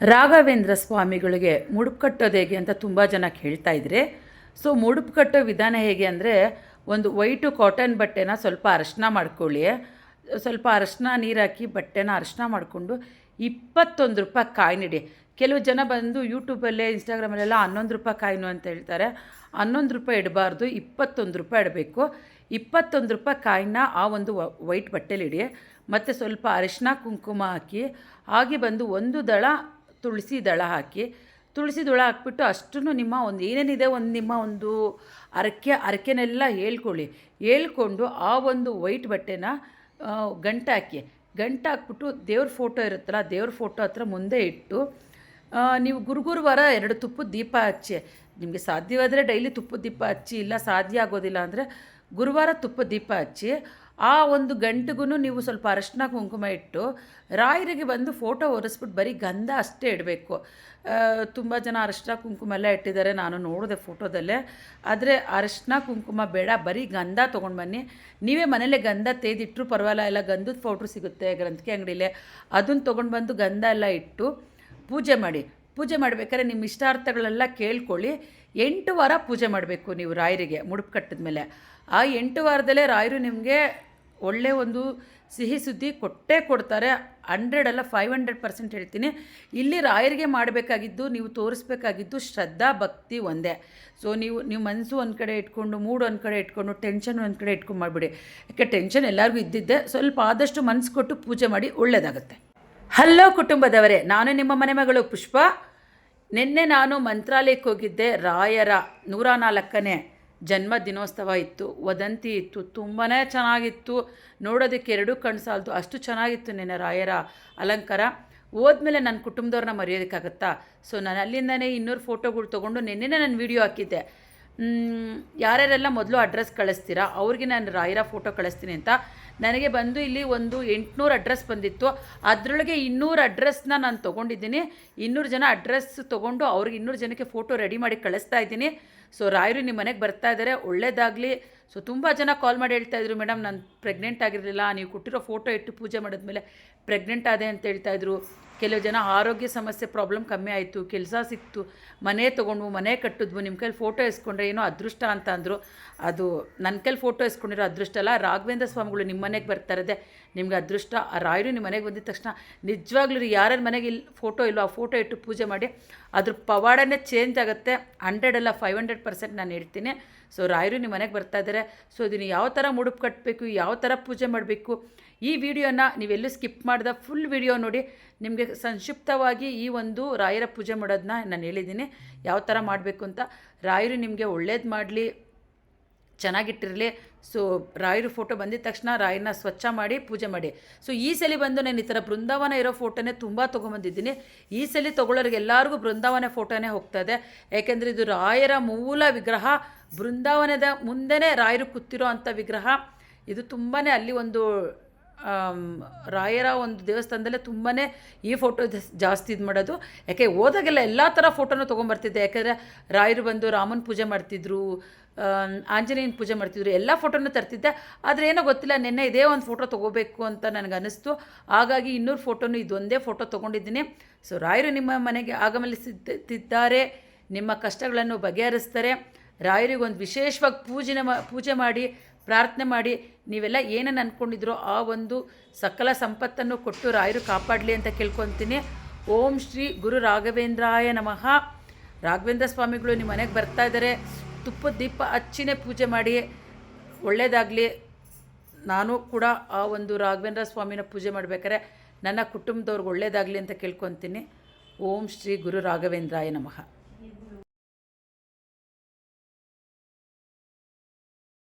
ರಾಘವೇಂದ್ರ ಸ್ವಾಮಿಗಳಿಗೆ ಮುಡುಪು ಕಟ್ಟೋದು ಹೇಗೆ ಅಂತ ತುಂಬ ಜನ ಕೇಳ್ತಾ ಇದ್ರೆ ಸೊ ಮುಡುಪು ಕಟ್ಟೋ ವಿಧಾನ ಹೇಗೆ ಅಂದರೆ, ಒಂದು ವೈಟು ಕಾಟನ್ ಬಟ್ಟೆನ ಸ್ವಲ್ಪ ಅರಶಿನ ಮಾಡ್ಕೊಳ್ಳಿ, ಸ್ವಲ್ಪ ಅರಶಿನ ನೀರು ಹಾಕಿ ಬಟ್ಟೆನ ಅರಶಿನ ಮಾಡಿಕೊಂಡು ಇಪ್ಪತ್ತೊಂದು ರೂಪಾಯಿ ಕಾಯಿ ನೀಡಿ ಕೆಲವು ಜನ ಬಂದು ಯೂಟ್ಯೂಬಲ್ಲೇ ಇನ್ಸ್ಟಾಗ್ರಾಮಲ್ಲೆಲ್ಲ ಹನ್ನೊಂದು ರೂಪಾಯಿ ಕಾಯಿನು ಅಂತ ಹೇಳ್ತಾರೆ. ಹನ್ನೊಂದು ರೂಪಾಯಿ ಇಡಬಾರ್ದು, ಇಪ್ಪತ್ತೊಂದು ರೂಪಾಯಿ ಇಡಬೇಕು. ಇಪ್ಪತ್ತೊಂದು ರೂಪಾಯಿ ಕಾಯಿನ ಆ ಒಂದು ವೈಟ್ ಬಟ್ಟೆಲಿಡಿ ಮತ್ತು ಸ್ವಲ್ಪ ಅರಿಶಿನ ಕುಂಕುಮ ಹಾಕಿ, ಹಾಗೆ ಬಂದು ಒಂದು ದಳ ತುಳಸಿ ದಳ ಹಾಕಿ, ತುಳಸಿ ದಳ ಹಾಕ್ಬಿಟ್ಟು ಅಷ್ಟೂ ನಿಮ್ಮ ಒಂದು ಏನೇನಿದೆ ಒಂದು ನಿಮ್ಮ ಒಂದು ಅರಕೆ, ಅರಕೆನೆಲ್ಲ ಹೇಳ್ಕೊಳ್ಳಿ. ಹೇಳ್ಕೊಂಡು ಆ ಒಂದು ವೈಟ್ ಬಟ್ಟೆನ ಗಂಟು ಹಾಕಿ ಗಂಟು ಹಾಕ್ಬಿಟ್ಟು ದೇವ್ರ ಫೋಟೋ ಇರುತ್ತಲ್ಲ, ದೇವ್ರ ಫೋಟೋ ಹತ್ರ ಮುಂದೆ ಇಟ್ಟು ನೀವು ಗುರುಗುರುವಾರ ಎರಡು ತುಪ್ಪದ ದೀಪ ಹಚ್ಚಿ. ನಿಮಗೆ ಸಾಧ್ಯವಾದರೆ ಡೈಲಿ ತುಪ್ಪದ ದೀಪ ಹಚ್ಚಿ, ಇಲ್ಲ ಸಾಧ್ಯ ಆಗೋದಿಲ್ಲ ಅಂದರೆ ಗುರುವಾರ ತುಪ್ಪದ ದೀಪ ಹಚ್ಚಿ ಆ ಒಂದು ಗಂಟಿಗೂ ನೀವು ಸ್ವಲ್ಪ ಅರಶಿನ ಕುಂಕುಮ ಇಟ್ಟು ರಾಯರಿಗೆ ಬಂದು ಫೋಟೋ ಒರೆಸ್ಬಿಟ್ಟು ಬರೀ ಗಂಧ ಅಷ್ಟೇ ಇಡಬೇಕು. ತುಂಬ ಜನ ಅರಶಿನ ಕುಂಕುಮ ಎಲ್ಲ ಇಟ್ಟಿದ್ದಾರೆ, ನಾನು ನೋಡಿದೆ ಫೋಟೋದಲ್ಲೇ. ಆದರೆ ಅರಶಿನ ಕುಂಕುಮ ಬೇಡ, ಬರೀ ಗಂಧ ತೊಗೊಂಡು ಬನ್ನಿ. ನೀವೇ ಮನೇಲೆ ಗಂಧ ತೇದಿಟ್ಟರು ಪರವಾಗಿಲ್ಲ, ಎಲ್ಲ ಗಂಧದ ಫೋಟೋ ಸಿಗುತ್ತೆ ಗ್ರಂಥಿಕೆ ಅಂಗಡಿಲೇ. ಅದನ್ನು ತೊಗೊಂಡು ಬಂದು ಗಂಧ ಎಲ್ಲ ಇಟ್ಟು ಪೂಜೆ ಮಾಡಿ. ಪೂಜೆ ಮಾಡಬೇಕಾದ್ರೆ ನಿಮ್ಮ ಇಷ್ಟಾರ್ಥಗಳೆಲ್ಲ ಕೇಳ್ಕೊಳ್ಳಿ. ಎಂಟು ವಾರ ಪೂಜೆ ಮಾಡಬೇಕು ನೀವು ರಾಯರಿಗೆ ಮುಡುಪು ಕಟ್ಟಿದ ಮೇಲೆ ಆ ಎಂಟು ವಾರದಲ್ಲೇ ರಾಯರು ನಿಮಗೆ ಒಳ್ಳೆ ಒಂದು ಸಿಹಿ ಸುದ್ದಿ ಕೊಟ್ಟೇ ಕೊಡ್ತಾರೆ. ಹಂಡ್ರೆಡ್ ಅಲ್ಲ ಫೈವ್ ಹಂಡ್ರೆಡ್ ಪರ್ಸೆಂಟ್ ಹೇಳ್ತೀನಿ. ಇಲ್ಲಿ ರಾಯರಿಗೆ ಮಾಡಬೇಕಾಗಿದ್ದು, ನೀವು ತೋರಿಸ್ಬೇಕಾಗಿದ್ದು ಶ್ರದ್ಧಾ, ಭಕ್ತಿ ಒಂದೇ. ಸೊ ನೀವು ನೀವು ಮನಸ್ಸು ಒಂದು ಕಡೆ ಇಟ್ಕೊಂಡು ಮೂಡ್ ಒಂದು ಕಡೆ ಇಟ್ಕೊಂಡು ಟೆನ್ಷನ್ ಒಂದು ಕಡೆ ಇಟ್ಕೊಂಡು ಮಾಡಿಬಿಡಿ. ಯಾಕೆ ಟೆನ್ಷನ್ ಎಲ್ಲರಿಗೂ ಇದ್ದಿದ್ದೆ, ಸ್ವಲ್ಪ ಆದಷ್ಟು ಮನಸ್ಸು ಕೊಟ್ಟು ಪೂಜೆ ಮಾಡಿ ಒಳ್ಳೆಯದಾಗುತ್ತೆ ಹಲೋ ಕುಟುಂಬದವರೇ, ನಾನು ನಿಮ್ಮ ಮನೆ ಮಗಳು ಪುಷ್ಪ. ನಿನ್ನೆ ನಾನು ಮಂತ್ರಾಲಯಕ್ಕೆ ಹೋಗಿದ್ದೆ, ರಾಯರ ನೂರ ನಾಲ್ಕನೇ ಜನ್ಮ ದಿನೋತ್ಸವ ಇತ್ತು, ವದಂತಿ ಇತ್ತು ತುಂಬಾ ಚೆನ್ನಾಗಿತ್ತು. ನೋಡೋದಕ್ಕೆ ಎರಡೂ ಕಣ್ಣು ಸಾಲದು, ಅಷ್ಟು ಚೆನ್ನಾಗಿತ್ತು ನಿನ್ನ ರಾಯರ ಅಲಂಕಾರ. ಹೋದ್ಮೇಲೆ ನನ್ನ ಕುಟುಂಬದವ್ರನ್ನ ಮರೆಯೋದಕ್ಕಾಗತ್ತಾ? ಸೊ ನಾನು ಅಲ್ಲಿಂದನೇ ಇನ್ನೂರು ಫೋಟೋಗಳು ತೊಗೊಂಡು ನಿನ್ನೆನೇ ನಾನು ವೀಡಿಯೋ ಹಾಕಿದ್ದೆ. ಯಾರ್ಯಾರೆಲ್ಲ ಮೊದಲು ಅಡ್ರೆಸ್ ಕಳಿಸ್ತೀರಾ? ಅವ್ರಿಗೆ ನಾನು ರಾಯರ ಫೋಟೋ ಕಳಿಸ್ತೀನಿ ಅಂತ. ನನಗೆ ಬಂದು ಇಲ್ಲಿ ಒಂದು ಎಂಟುನೂರು ಅಡ್ರೆಸ್ ಬಂದಿತ್ತು. ಅದರೊಳಗೆ ಇನ್ನೂರು ಅಡ್ರೆಸ್ನ ನಾನು ತೊಗೊಂಡಿದ್ದೀನಿ. ಇನ್ನೂರು ಜನ ಅಡ್ರೆಸ್ ತೊಗೊಂಡು ಅವ್ರಿಗೆ ಇನ್ನೂರು ಜನಕ್ಕೆ ಫೋಟೋ ರೆಡಿ ಮಾಡಿ ಕಳಿಸ್ತಾ ಇದ್ದೀನಿ. ಸೊ ರಾಯರು ನಿಮ್ಮ ಮನೆಗೆ ಬರ್ತಾ ಇದ್ದಾರೆ ಒಳ್ಳೇದಾಗಲಿ. ಸೊ ತುಂಬ ಜನ ಕಾಲ್ ಮಾಡಿ ಹೇಳ್ತಾ ಇದ್ರು ಮೇಡಮ್ ನಾನು ಪ್ರೆಗ್ನೆಂಟ್ ಆಗಿರಲಿಲ್ಲ, ನೀವು ಕೊಟ್ಟಿರೋ ಫೋಟೋ ಇಟ್ಟು ಪೂಜೆ ಮಾಡಿದ್ಮೇಲೆ ಪ್ರೆಗ್ನೆಂಟ್ ಆದೆ ಅಂತ ಹೇಳ್ತಾ ಇದ್ರು. ಕೆಲವು ಜನ ಆರೋಗ್ಯ ಸಮಸ್ಯೆ ಪ್ರಾಬ್ಲಮ್ ಕಮ್ಮಿ ಆಯಿತು, ಕೆಲಸ ಸಿಕ್ತು, ಮನೆ ತೊಗೊಂಡು ಮನೆ ಕಟ್ಟಿದ್ವು ನಿಮ್ಮ ಕೈಲಿ ಫೋಟೋ ಇಸ್ಕೊಂಡ್ರೆ ಏನೋ ಅದೃಷ್ಟ ಅಂತ ಅಂದರು. ಅದು ನನ್ನ ಕೈಲಿ ಫೋಟೋ ಇಸ್ಕೊಂಡಿರೋ ಅದೃಷ್ಟ ಅಲ್ಲ, ರಾಘವೇಂದ್ರ ಸ್ವಾಮಿಗಳು ನಿಮ್ಮ ಮನೆಗೆ ಬರ್ತಾ ಇರೋದೆ, ನಿಮ್ಗೆ ಅದೃಷ್ಟ, ಆ ರಾಯರು ನಿಮ್ಮ ಮನೆಗೆ ಬಂದಿದ ತಕ್ಷಣ ನಿಜವಾಗ್ಲೂ ಯಾರ್ಯಾರ ಮನೆಗೆ ಇಲ್ಲಿ ಫೋಟೋ ಇಲ್ಲೋ ಆ ಫೋಟೋ ಇಟ್ಟು ಪೂಜೆ ಮಾಡಿ, ಅದ್ರ ಪವಾಡನೇ ಚೇಂಜ್ ಆಗುತ್ತೆ ಹಂಡ್ರೆಡ್ ಅಲ್ಲ ಫೈವ್ ಹಂಡ್ರೆಡ್ ಪರ್ಸೆಂಟ್ ನಾನು ಹೇಳ್ತೀನಿ. ಸೊ ರಾಯರು ನಿಮ್ಮ ಮನೆಗೆ ಬರ್ತಾ ಇದ್ದಾರೆ ಸೊ ಇದನ್ನು ಯಾವ ಥರ ಮುಡುಪು ಕಟ್ಟಬೇಕು ಯಾವ ಥರ ಪೂಜೆ ಮಾಡಬೇಕು, ಈ ವಿಡಿಯೋನ ನೀವೆಲ್ಲೂ ಸ್ಕಿಪ್ ಮಾಡಿದ ಫುಲ್ ವಿಡಿಯೋ ನೋಡಿ ನಿಮಗೆ ಸಂಕ್ಷಿಪ್ತವಾಗಿ ಈ ಒಂದು ರಾಯರ ಪೂಜೆ ಮಾಡೋದನ್ನ ನಾನು ಹೇಳಿದ್ದೀನಿ. ಯಾವ ಥರ ಮಾಡಬೇಕು ಅಂತ ರಾಯರು ನಿಮಗೆ ಒಳ್ಳೇದು ಮಾಡಲಿ, ಚೆನ್ನಾಗಿಟ್ಟಿರಲಿ. ಸೊ ರಾಯರು ಫೋಟೋ ಬಂದಿದ ತಕ್ಷಣ ರಾಯರನ್ನ ಸ್ವಚ್ಛ ಮಾಡಿ ಪೂಜೆ ಮಾಡಿ. ಸೊ ಈ ಸಲ ಬಂದು ನಾನು ಈ ಥರ ಬೃಂದಾವನ ಇರೋ ಫೋಟೋನೇ ತುಂಬ ತೊಗೊಂಬಂದಿದ್ದೀನಿ. ಈ ಸಲ ತೊಗೊಳ್ಳೋರಿಗೆ ಎಲ್ಲರಿಗೂ ಬೃಂದಾವನ ಫೋಟೋನೇ ಹೋಗ್ತಾ ಇದೆ. ಯಾಕೆಂದರೆ ಇದು ರಾಯರ ಮೂಲ ವಿಗ್ರಹ. ಬೃಂದಾವನದ ಮುಂದೆನೇ ರಾಯರು ಕೂತಿರೋ ಅಂಥ ವಿಗ್ರಹ. ಇದು ತುಂಬಾ ಅಲ್ಲಿ ಒಂದು ರಾಯರ ಒಂದು ದೇವಸ್ಥಾನದಲ್ಲೇ ತುಂಬಾ ಈ ಫೋಟೋ ಜಾಸ್ತಿ ಇದು ಮಾಡೋದು. ಯಾಕೆ, ಹೋದಾಗೆಲ್ಲ ಎಲ್ಲ ಥರ ಫೋಟೋನೂ ತೊಗೊಂಬರ್ತಿದ್ದೆ. ಯಾಕಂದರೆ ರಾಯರು ಬಂದು ರಾಮನ ಪೂಜೆ ಮಾಡ್ತಿದ್ರು ಆಂಜನೇಯನ ಪೂಜೆ ಮಾಡ್ತಿದ್ರು, ಎಲ್ಲ ಫೋಟೋನು ತರ್ತಿದ್ದೆ. ಆದರೆ ಏನೋ ಗೊತ್ತಿಲ್ಲ, ನಿನ್ನೆ ಇದೇ ಒಂದು ಫೋಟೋ ತೊಗೋಬೇಕು ಅಂತ ನನಗೆ ಅನ್ನಿಸ್ತು ಹಾಗಾಗಿ ಇನ್ನೂರು ಫೋಟೋನು ಇದೊಂದೇ ಫೋಟೋ ತೊಗೊಂಡಿದ್ದೀನಿ. ಸೊ ರಾಯರು ನಿಮ್ಮ ಮನೆಗೆ ಆಗಮನಿಸುತ್ತಿದ್ದಾರೆ ನಿಮ್ಮ ಕಷ್ಟಗಳನ್ನು ಬಗೆಹರಿಸ್ತಾರೆ. ರಾಯರಿಗೊಂದು ವಿಶೇಷವಾಗಿ ಪೂಜೆ ಪೂಜೆ ಮಾಡಿ ಪ್ರಾರ್ಥನೆ ಮಾಡಿ ನೀವೆಲ್ಲ ಏನನ್ನು ಅಂದ್ಕೊಂಡಿದ್ರೋ ಆ ಒಂದು ಸಕಲ ಸಂಪತ್ತನ್ನು ಕೊಟ್ಟು ರಾಯರು ಕಾಪಾಡಲಿ ಅಂತ ಕೇಳ್ಕೊತೀನಿ. ಓಂ ಶ್ರೀ ಗುರು ರಾಘವೇಂದ್ರಾಯ ನಮಃ. ರಾಘವೇಂದ್ರ ಸ್ವಾಮಿಗಳು ನಿಮ್ಮ ಮನೆಗೆ ಬರ್ತಾ ಇದ್ದಾರೆ. ತುಪ್ಪದ ದೀಪ ಹಚ್ಚಿನೇ ಪೂಜೆ ಮಾಡಿ ಒಳ್ಳೆಯದಾಗಲಿ ನಾನು ಕೂಡ ಆ ಒಂದು ರಾಘವೇಂದ್ರ ಸ್ವಾಮಿನ ಪೂಜೆ ಮಾಡಬೇಕಾದ್ರೆ ನನ್ನ ಕುಟುಂಬದವ್ರಿಗೆ ಒಳ್ಳೆಯದಾಗಲಿ ಅಂತ ಕೇಳ್ಕೊತೀನಿ. ಓಂ ಶ್ರೀ ಗುರು ರಾಘವೇಂದ್ರಾಯ ನಮಃ.